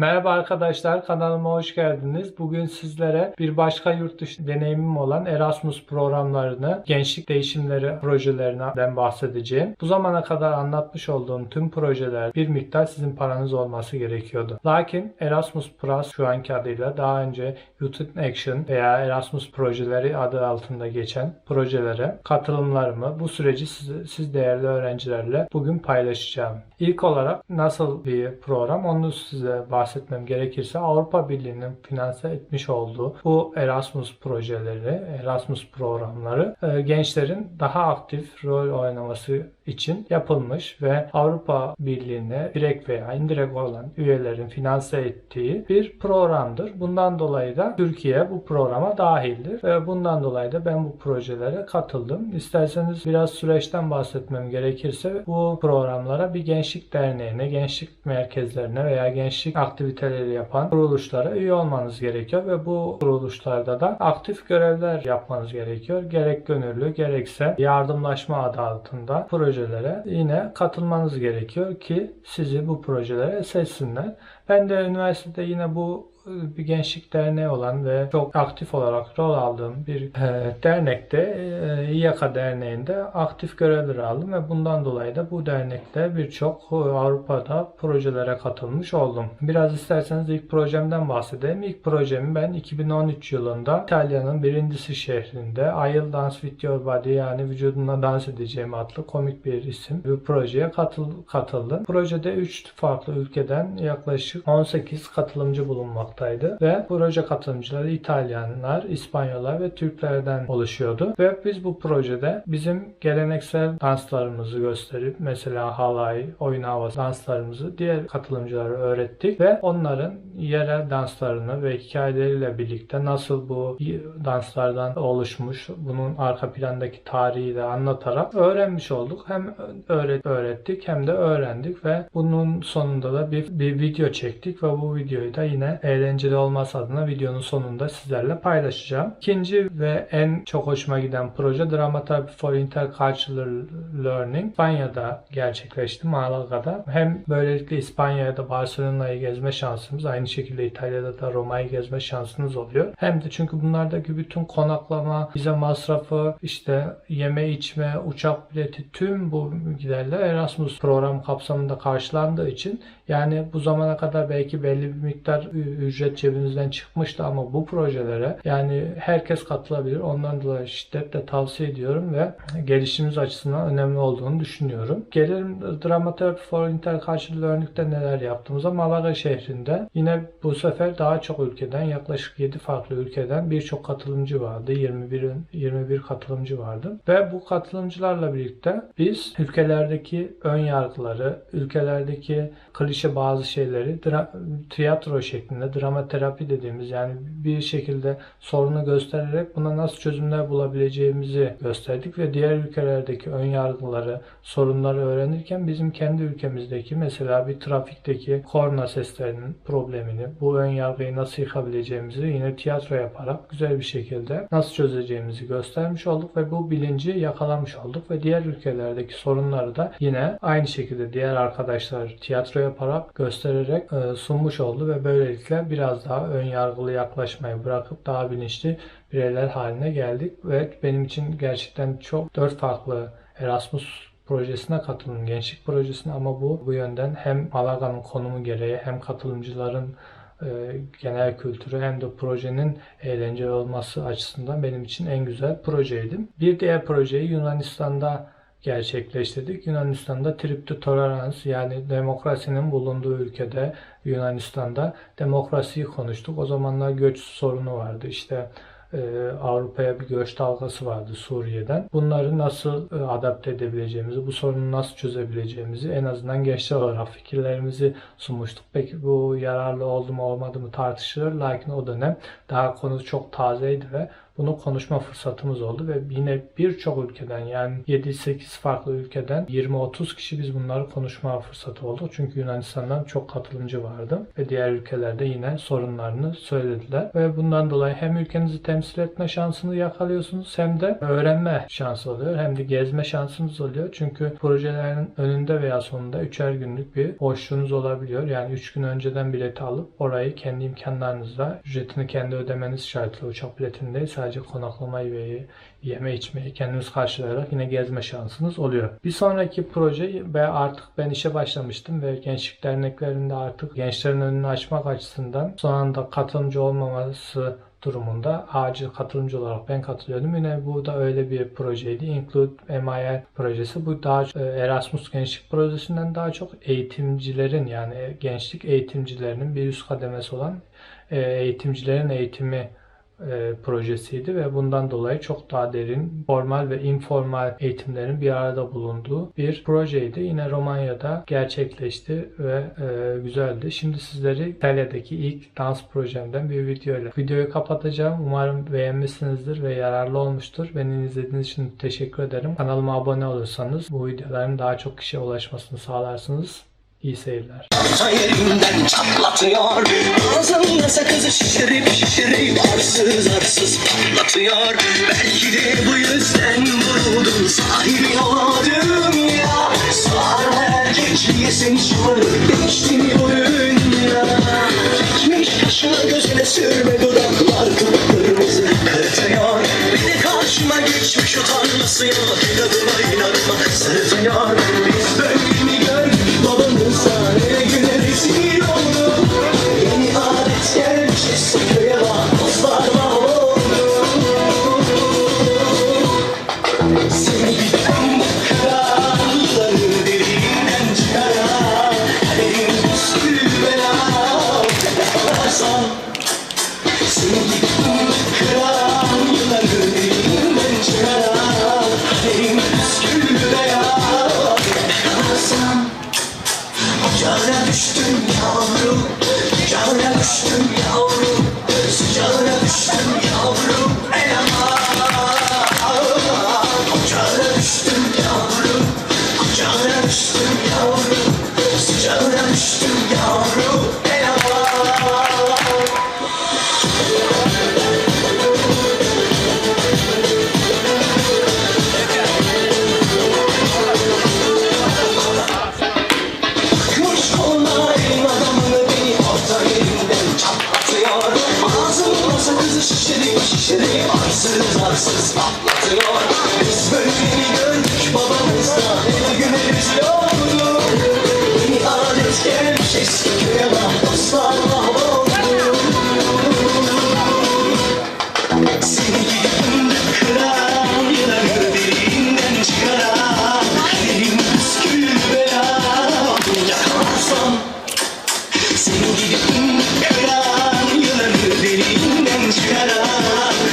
Merhaba arkadaşlar kanalıma hoş geldiniz. Bugün sizlere bir başka yurt dışı deneyimim olan Erasmus programlarını, gençlik değişimleri projelerinden bahsedeceğim. Bu zamana kadar anlatmış olduğum tüm projeler bir miktar sizin paranız olması gerekiyordu. Lakin Erasmus Plus şu anki adıyla daha önce Youth in Action veya Erasmus projeleri adı altında geçen projelere katılımlarımı bu süreci siz, siz değerli öğrencilerle bugün paylaşacağım. İlk olarak nasıl bir program onu size bahsetmem gerekirse Avrupa Birliği'nin finanse etmiş olduğu bu Erasmus projeleri, Erasmus programları e, gençlerin daha aktif rol oynaması için yapılmış ve Avrupa Birliği'ne direkt veya indirekt olan üyelerin finanse ettiği bir programdır. Bundan dolayı da Türkiye bu programa dahildir ve bundan dolayı da ben bu projelere katıldım. İsterseniz biraz süreçten bahsetmem gerekirse bu programlara bir gençlik derneğine, gençlik merkezlerine veya gençlik aktiviteleri yapan kuruluşlara üye olmanız gerekiyor ve bu kuruluşlarda da aktif görevler yapmanız gerekiyor. Gerek gönüllü gerekse yardımlaşma adı altında projelere yine katılmanız gerekiyor ki sizi bu projelere seçsinler. Ben de üniversitede yine bu bir gençlik derneği olan ve çok aktif olarak rol aldığım bir e, dernekte e, İYAKA Derneği'nde aktif görevler aldım ve bundan dolayı da bu dernekte birçok e, Avrupa'da projelere katılmış oldum. Biraz isterseniz ilk projemden bahsedeyim. İlk projemi ben 2013 yılında İtalya'nın Brindisi şehrinde I Will Dance With Your Body yani vücuduna dans edeceğim adlı komik bir isim bir projeye katıl, katıldım. Projede 3 farklı ülkeden yaklaşık 18 katılımcı bulunmakta bulunmaktaydı ve proje katılımcıları İtalyanlar, İspanyollar ve Türklerden oluşuyordu. Ve biz bu projede bizim geleneksel danslarımızı gösterip mesela halay, oyun havası danslarımızı diğer katılımcılara öğrettik ve onların yerel danslarını ve hikayeleriyle birlikte nasıl bu danslardan oluşmuş, bunun arka plandaki tarihi de anlatarak öğrenmiş olduk. Hem öğret öğrettik hem de öğrendik ve bunun sonunda da bir, bir video çektik ve bu videoyu da yine eğlenceli olması adına videonun sonunda sizlerle paylaşacağım. İkinci ve en çok hoşuma giden proje Dramatherapy for Intercultural Learning İspanya'da gerçekleşti Malaga'da. Hem böylelikle İspanya'da Barcelona'yı gezme şansımız aynı şekilde İtalya'da da Roma'yı gezme şansınız oluyor. Hem de çünkü bunlardaki bütün konaklama, vize masrafı, işte yeme içme, uçak bileti tüm bu giderler Erasmus program kapsamında karşılandığı için yani bu zamana kadar belki belli bir miktar ücret cebinizden çıkmıştı ama bu projelere yani herkes katılabilir. Ondan dolayı şiddetle tavsiye ediyorum ve gelişimimiz açısından önemli olduğunu düşünüyorum. Gelelim Dramatherapy for Intercultural Learning'de neler yaptığımıza Malaga şehrinde yine bu sefer daha çok ülkeden yaklaşık 7 farklı ülkeden birçok katılımcı vardı. 21 21 katılımcı vardı. Ve bu katılımcılarla birlikte biz ülkelerdeki ön yargıları, ülkelerdeki klişe bazı şeyleri tiyatro şeklinde dramaterapi dediğimiz yani bir şekilde sorunu göstererek buna nasıl çözümler bulabileceğimizi gösterdik ve diğer ülkelerdeki ön yargıları, sorunları öğrenirken bizim kendi ülkemizdeki mesela bir trafikteki korna seslerinin problemini, bu ön yargıyı nasıl yıkabileceğimizi yine tiyatro yaparak güzel bir şekilde nasıl çözeceğimizi göstermiş olduk ve bu bilinci yakalamış olduk ve diğer ülkelerdeki sorunları da yine aynı şekilde diğer arkadaşlar tiyatro yaparak göstererek e, sunmuş oldu ve böylelikle biraz daha ön yargılı yaklaşmayı bırakıp daha bilinçli bireyler haline geldik ve benim için gerçekten çok dört farklı Erasmus projesine katıldım. Gençlik projesine ama bu bu yönden hem Malaga'nın konumu gereği hem katılımcıların e, genel kültürü hem de projenin eğlenceli olması açısından benim için en güzel projeydi. Bir diğer projeyi Yunanistan'da gerçekleştirdik. Yunanistan'da trip to tolerance yani demokrasinin bulunduğu ülkede Yunanistan'da demokrasiyi konuştuk. O zamanlar göç sorunu vardı. İşte e, Avrupa'ya bir göç dalgası vardı Suriye'den. Bunları nasıl e, adapte edebileceğimizi, bu sorunu nasıl çözebileceğimizi en azından gençler olarak fikirlerimizi sunmuştuk. Peki bu yararlı oldu mu olmadı mı tartışılır. Lakin o dönem daha konu çok tazeydi ve bunu konuşma fırsatımız oldu ve yine birçok ülkeden yani 7-8 farklı ülkeden 20-30 kişi biz bunları konuşma fırsatı olduk. Çünkü Yunanistan'dan çok katılımcı vardı ve diğer ülkelerde yine sorunlarını söylediler ve bundan dolayı hem ülkenizi temsil etme şansını yakalıyorsunuz hem de öğrenme şansı oluyor hem de gezme şansınız oluyor. Çünkü projelerin önünde veya sonunda üçer günlük bir boşluğunuz olabiliyor. Yani 3 gün önceden bileti alıp orayı kendi imkanlarınızla ücretini kendi ödemeniz şartıyla uçak biletini değil sadece konaklamayı ve yeme içmeyi kendiniz karşılayarak yine gezme şansınız oluyor. Bir sonraki proje ve artık ben işe başlamıştım ve gençlik derneklerinde artık gençlerin önünü açmak açısından son anda katılımcı olmaması durumunda acil katılımcı olarak ben katılıyordum. Yine bu da öyle bir projeydi. Include MIL projesi. Bu daha e, Erasmus Gençlik Projesi'nden daha çok eğitimcilerin yani gençlik eğitimcilerinin bir üst kademesi olan e, eğitimcilerin eğitimi e, projesiydi ve bundan dolayı çok daha derin formal ve informal eğitimlerin bir arada bulunduğu bir projeydi. Yine Romanya'da gerçekleşti ve e, güzeldi. Şimdi sizleri İtalya'daki ilk dans projemden bir videoyla videoyu kapatacağım. Umarım beğenmişsinizdir ve yararlı olmuştur. Beni izlediğiniz için teşekkür ederim. Kanalıma abone olursanız bu videoların daha çok kişiye ulaşmasını sağlarsınız. İyi seyirler. Ta yerinden çatlatıyor. Ağzında sakızı şişirip şişirip arsız arsız patlatıyor. Belki de bu yüzden vuruldum sahibi olamadım ya. Sağır erkek yesin şımarı değişti mi bu Çekmiş kaşına gözüne sürme dudaklar kıpkırmızı kırtıyor Bir de karşıma geçmiş utanması ya arsız patlatıyor. Biz böyle mi gördük babamızdan Eve günümüz yoktu Yeni adet gelmiş eski köye bak. Dostlar mahvoldu. Seni gidip kıran yılanı derinden çıkaran Derin yakalarsam Seni gidip kıran yılanı derinden çıkaran